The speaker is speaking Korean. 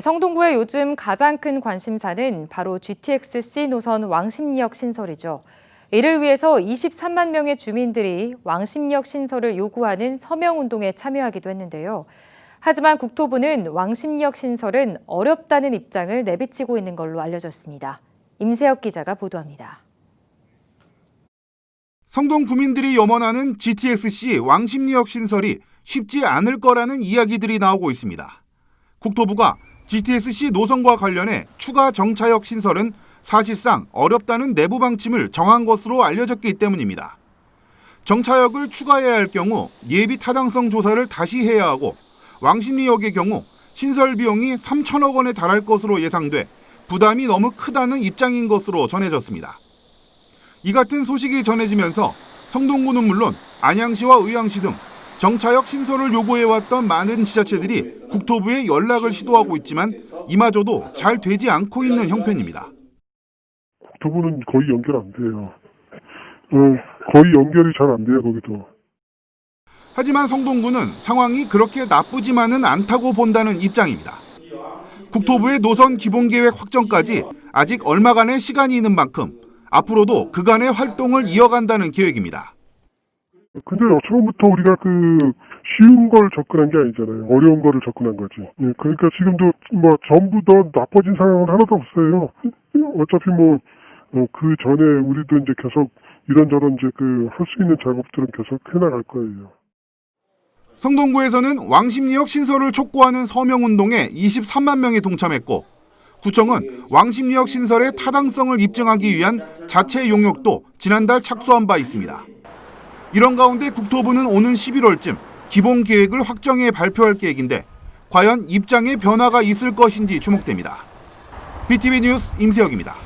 성동구의 요즘 가장 큰 관심사는 바로 GTX-C 노선 왕십리역 신설이죠. 이를 위해서 23만 명의 주민들이 왕십리역 신설을 요구하는 서명운동에 참여하기도 했는데요. 하지만 국토부는 왕십리역 신설은 어렵다는 입장을 내비치고 있는 걸로 알려졌습니다. 임세혁 기자가 보도합니다. 성동 구민들이 염원하는 GTX-C 왕십리역 신설이 쉽지 않을 거라는 이야기들이 나오고 있습니다. 국토부가 GTX-C 노선과 관련해 추가 정차역 신설은 사실상 어렵다는 내부 방침을 정한 것으로 알려졌기 때문입니다. 정차역을 추가해야 할 경우 예비 타당성 조사를 다시 해야 하고 왕십리역의 경우 신설 비용이 3천억 원에 달할 것으로 예상돼 부담이 너무 크다는 입장인 것으로 전해졌습니다. 이 같은 소식이 전해지면서 성동구는 물론 안양시와 의왕시 등 정차역 신설을 요구해왔던 많은 지자체들이 국토부에 연락을 시도하고 있지만 이마저도 잘 되지 않고 있는 형편입니다. 국토부는 거의 연결 안 돼요. 어, 거의 연결이 잘 안 돼요, 거기도. 하지만 성동구는 상황이 그렇게 나쁘지만은 않다고 본다는 입장입니다. 국토부의 노선 기본계획 확정까지 아직 얼마간의 시간이 있는 만큼 앞으로도 그간의 활동을 이어간다는 계획입니다. 근데 처음부터 우리가 그 쉬운 걸 접근한 게 아니잖아요. 어려운 거를 접근한 거지. 예, 그러니까 지금도 뭐 전부 더 나빠진 상황은 하나도 없어요. 어차피 뭐, 어, 그 전에 우리도 이제 계속 이런저런 이제 그 할 수 있는 작업들은 계속 해나갈 거예요. 성동구에서는 왕십리역 신설을 촉구하는 서명운동에 23만 명이 동참했고 구청은 왕십리역 신설의 타당성을 입증하기 위한 자체 용역도 지난달 착수한 바 있습니다. 이런 가운데 국토부는 오는 11월쯤 기본 계획을 확정해 발표할 계획인데 과연 입장에 변화가 있을 것인지 주목됩니다. BTV 뉴스 임세혁입니다.